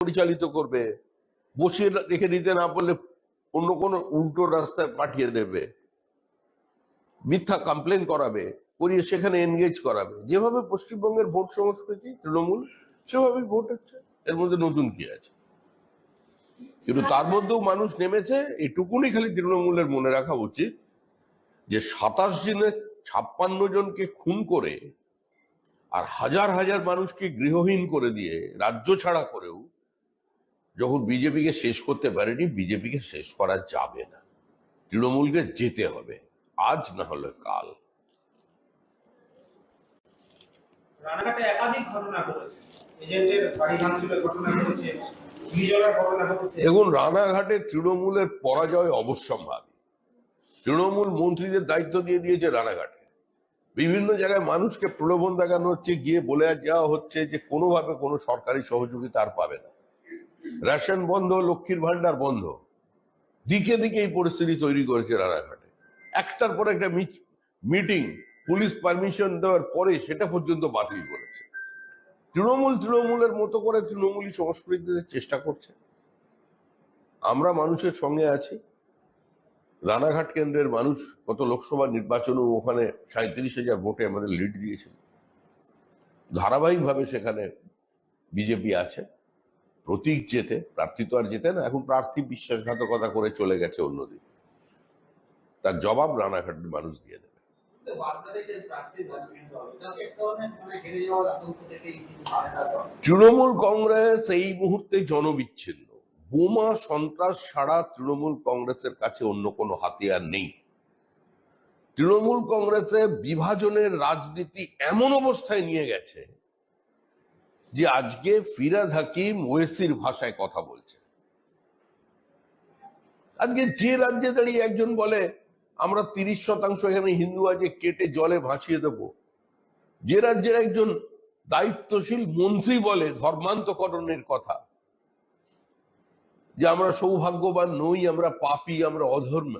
পরিচালিত করবে। বসিয়ে রেখে দিতে না পারলে অন্য কোনো উল্টো রাস্তায় পাঠিয়ে দেবে। মিথ্যা কমপ্লেন করাবে, করিয়ে সেখানে এনগেজ করাবে। যেভাবে পশ্চিমবঙ্গের ভোট সংস্কৃতি, তৃণমূল, সেভাবেই ভোট হচ্ছে। এর মধ্যে নতুন কি আছে? কিন্তু তার মধ্যেও মানুষ নেমেছে, এটুকুনি খালি তৃণমূলের মনে রাখা উচিত যে সাতাশ দিনে ছাপ্পান্ন জনকে খুন করে আর হাজার হাজার মানুষকে গৃহহীন করে দিয়ে, রাজ্য ছাড়া করেও যখন বিজেপিকে শেষ করতে পারেনি বিজেপিকে শেষ করা যাবে না। তৃণমূলকে যেতে হবে আজ না হলে কাল। রানাঘাটে একাধিক ঘটনা ঘটেছে। দেখুন রানাঘাটে তৃণমূলের পরাজয় অবশ্যম্ভাবী। তৃণমূল মন্ত্রীদের দায়িত্ব দিয়ে দিয়েছে রানাঘাটে। বিভিন্ন জায়গায় মানুষকে প্রলোভন দেখানো হচ্ছে গিয়ে বলে যাওয়া হচ্ছে যে কোনোভাবে কোনো সরকারি সহযোগিতা আর পাবে না। রেশন বন্ধ, লক্ষ্মীর ভান্ডার বন্ধ। দিকে দিকে এই পরিস্থিতি তৈরি করেছে রানাঘাটে। একটার পর একটা মিটিং পুলিশ পারমিশন দেওয়ার পরে সেটা পর্যন্ত বাতিল করেছে। তৃণমূল তৃণমূলের মতো করে তৃণমূলী সংস্কৃতিতে চেষ্টা করছে। আমরা মানুষের সঙ্গে আছি। রানাঘাট কেন্দ্রের মানুষ গত লোকসভা নির্বাচনে ওখানে সাঁত্রিশ হাজার ভোটে আমাদের লিড দিয়েছিল। ধারাবাহিকভাবে সেখানে বিজেপি আছে। প্রতীক জেতে প্রার্থী তো আর জেতে না এখন প্রার্থী বিশ্বাসঘাতকতা করে চলে গেছে অন্যদিকে। তার জবাব রানাঘাটের মানুষ দিয়ে দেবে। মানে। তৃণমূল কংগ্রেস এই মুহূর্তে জনবিচ্ছিন্ন। বোমা সন্ত্রাস ছাড়া তৃণমূল কংগ্রেসের কাছে অন্য কোনো হাতিয়ার নেই। তৃণমূল কংগ্রেসে বিভাজনের রাজনীতি এমন অবস্থায় নিয়ে গেছে যে আজকে ফিরাদ হাকিম ওয়েসির ভাষায় কথা বলছে। আজকে যে রাজ্যে দাঁড়িয়ে একজন বলে, আমরা তিরিশ শতাংশ এখানে হিন্দু আছে, কেটে জলে ভাসিয়ে দেবো। যে রাজ্যের একজন দায়িত্বশীল মন্ত্রী বলে ধর্মান্তকরণের কথা, যে আমরা সৌভাগ্যবান নই, আমরা পাপি, আমরা অধর্ম।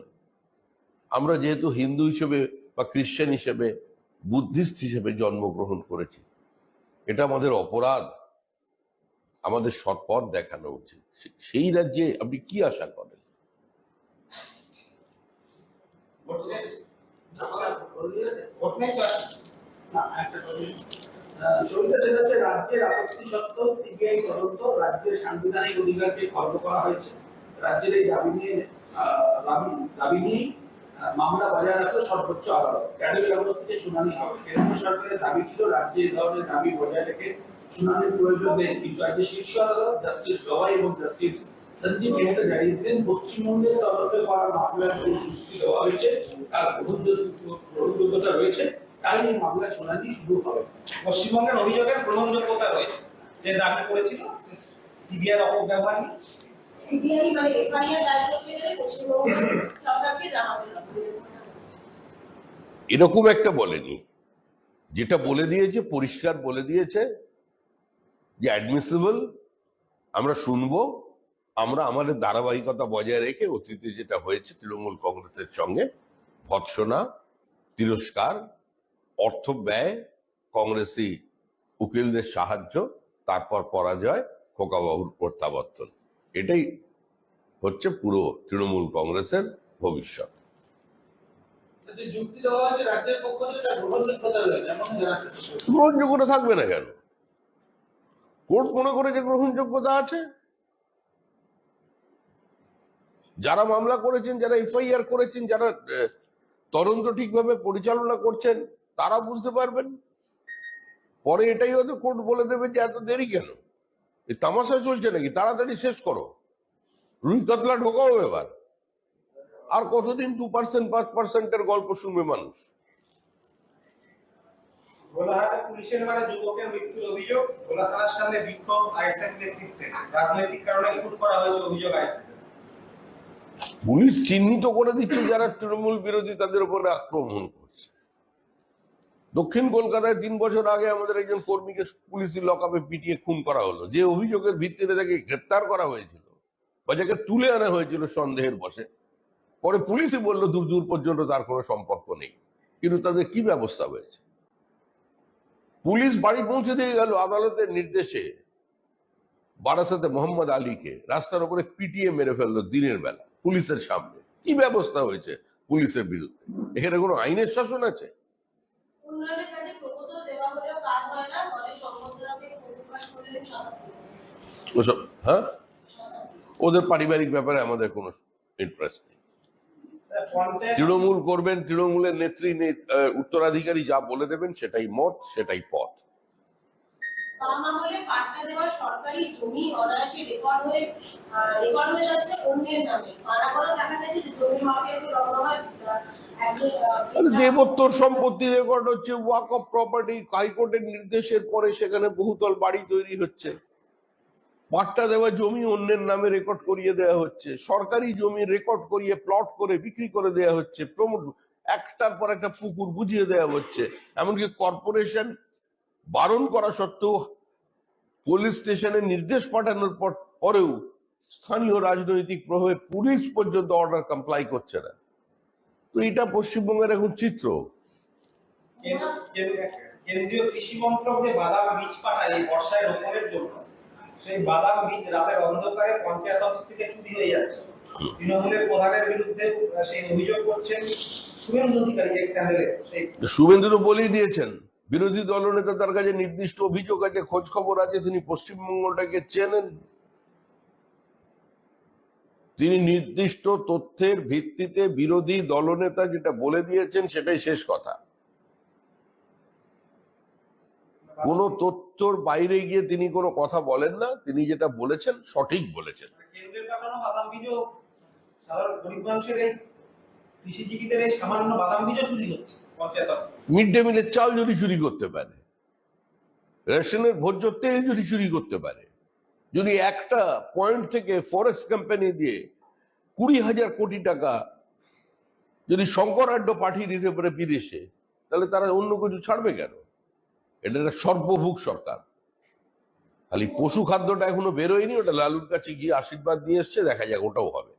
আমরা যেহেতু হিন্দু হিসেবে বা খ্রিস্টান হিসেবে, বুদ্ধিস্ট হিসেবে জন্মগ্রহণ করেছি। এটা আমাদের অপরাধ। আমাদের সৎপথ দেখানো উচিত। সেই রাজ্যে আপনি কি আশা করেন? রাজ্যের এই দাবি নিয়ে দাবি- নিয়ে মামলা বজায় রাখল সর্বোচ্চ আদালত। শুনানি হবে। কেন্দ্র সরকারের দাবি ছিল রাজ্যে এই ধরনের দাবি বজায় রেখে শুনানির প্রয়োজন নেই। কিন্তু আজকে শীর্ষ আদালত জাস্টিস গবাই এবং জাস্টিস সঞ্জীব মেহতা জানিয়ে দিলেন পশ্চিমবঙ্গের তদন্তে করা মামলার যুক্তি দেওয়া হয়েছে তার গ্রহণযোগ্য- গ্রহণযোগ্যতা রয়েছে তাই এই মামলার শুনানি শুরু হবে। পশ্চিমবঙ্গের অভিযোগের গ্রহণযোগ্যতা রয়েছে। যে দাবি করেছিল সিবিআই অপব্যবহার নিয়ে। সিবিআই মানে এফআইআর দায়ের করতে গেলে পশ্চিমবঙ্গ সরকারকে এরকম একটা বলেনি। যেটা বলে দিয়েছে, পরিষ্কার বলে দিয়েছে যে অ্যাডমিসিবল আমরা শুনব, আমরা আমাদের ধারাবাহিকতা বজায় রেখে অতীতে যেটা হয়েছে, তৃণমূল কংগ্রেসের সঙ্গে ভৎসনা, তিরস্কার, অর্থ ব্যয়, কংগ্রেসি উকিলদের সাহায্য, তারপর পরাজয়, খোকাবাবুর প্রত্যাবর্তন। এটাই হচ্ছে পুরো তৃণমূল কংগ্রেসের ভবিষ্যৎ। গ্রহণযোগ্যতা থাকবে না কেন? কোর্ট মনে করে যে গ্রহণযোগ্যতা আছে। যারা মামলা করেছেন যারা এফআইআর করেছেন যারা তদন্ত ঠিকভাবে পরিচালনা করছেন তারা বুঝতে পারবেন। পরে এটাই হয়তো কোর্ট বলে দেবে যে এত দেরি কেন? তামাশা চলছে নাকি? তাড়াতাড়ি শেষ করো। রুই কাতলা ঢোকাও এবার। আর কতদিন দু পার্সেন্ট পাঁচ পার্সেন্টের গল্প শুনবে মানুষ? ভোলাহাটে পুলিশের মানে যুবকের মৃত্যুর অভিযোগ ভোলা থানার সামনে বিক্ষোভ আইএসএফ নেতৃত্বে। রাজনৈতিক কারণে খুন করা হয়েছে অভিযোগ আইএসএফ পুলিশ চিহ্নিত করে দিচ্ছে যারা তৃণমূল বিরোধী তাদের উপরে আক্রমণ। দক্ষিণ কলকাতায় তিন বছর আগে আমাদের একজন কর্মীকে পুলিশি লকআপে পিটিয়ে খুন করা হলো। যে অভিযোগের ভিত্তিতে তাকে গ্রেপ্তার করা হয়েছিল বা যাকে তুলে আনা হয়েছিল সন্দেহের বসে পরে পুলিশই বলল, দূর দূর পর্যন্ত তার কোনো সম্পর্ক নেই। কিন্তু তাদের কি ব্যবস্থা হয়েছে? পুলিশ বাড়ি পৌঁছে দিয়ে গেল আদালতের নির্দেশে। বারাসাতে মোহাম্মদ আলীকে রাস্তার উপরে পিটিয়ে মেরে ফেলল দিনের বেলা পুলিশের সামনে। কি ব্যবস্থা হয়েছে পুলিশের বিরুদ্ধে? এখানে কোনো আইনের শাসন আছে? কাজে প্রপোজাল দেওয়া হলেও কাজ হয় না দলের প্রকাশ করলেন শতাব্দী ওসব হ্যাঁ? ওদের পারিবারিক ব্যাপারে আমাদের কোনো ইন্টারেস্ট নেই। তৃণমূল করবেন তৃণমূলের নেত্রী উত্তরাধিকারী যা বলে দেবেন সেটাই মত সেটাই পথ। বাম আমলে পাট্টা দেওয়া সরকারি জমি অনায়াসে রেকর্ড হয়ে রেকর্ড হয়ে যাচ্ছে অন্যের নামে। মানা করা দেখা গেছে যে জমি মাফিয়াকে রমরমায় আহ, একজন আহ, আরে দেবোত্তর সম্পত্তি রেকর্ড হচ্ছে ওয়াক অফ প্রপার্টি হাইকোর্টের নির্দেশের পরে সেখানে বহুতল বাড়ি তৈরি হচ্ছে। পাট্টা দেওয়া জমি অন্যের নামে রেকর্ড করিয়ে দেওয়া হচ্ছে। সরকারি জমি রেকর্ড করিয়ে প্লট করে বিক্রি করে দেওয়া হচ্ছে। প্রমোট, একটার পর একটা পুকুর বুঝিয়ে দেওয়া হচ্ছে। এমনকি কর্পোরেশন বারণ করা সত্ত্বেও পুলিশ স্টেশনে নির্দেশ পাঠানোর পর, পরেও স্থানীয় রাজনৈতিক প্রভাবে পুলিশ পর্যন্ত অর্ডার কমপ্লাই করছে না। তো এটা পশ্চিমবঙ্গের এখন চিত্র। কেন্দ্র- কেন্দ্র- কেন্দ্রীয় কৃষি মন্ত্রক যে বাদাম বীজ পাঠায় এই বর্ষায় রোপণের জন্য সেই বাদাম বীজ রাতের অন্ধকারে পঞ্চায়েত অফিস থেকে চুরি হয়ে যাচ্ছে। তৃণমূলের প্রধানের বিরুদ্ধে সেই অভিযোগ করছেন শুভেন্দু অধিকারী শুভেন্দু তো বলেই দিয়েছেন বিরোধী দলনেতা তার কাছে নির্দিষ্ট অভিযোগ আছে খোঁজ খবর আছে তিনি পশ্চিমবঙ্গটাকে চেনেন। তিনি নির্দিষ্ট তথ্যের ভিত্তিতে বিরোধী দলনেতা যেটা বলে দিয়েছেন সেটাই শেষ কথা। কোনো তথ্যর বাইরে গিয়ে তিনি কোনো কথা বলেন না তিনি যেটা বলেছেন সঠিক বলেছেন। মিড ডে মিলের চাল যদি চুরি করতে পারে রেশনের ভোজ্য তেল যদি চুরি করতে পারে যদি একটা পয়েন্ট থেকে ফরেস্ট কোম্পানি দিয়ে কুড়ি হাজার কোটি টাকা যদি শঙ্করাঢ্য পাঠিয়ে দিতে পারে বিদেশে, তাহলে তারা অন্য কিছু ছাড়বে কেন? এটা একটা সর্বভুক সরকার। খালি পশু খাদ্যটা এখনও বেরোয়নি, ওটা লালুর কাছে গিয়ে আশীর্বাদ নিয়ে এসছে, দেখা যাক, ওটাও হবে।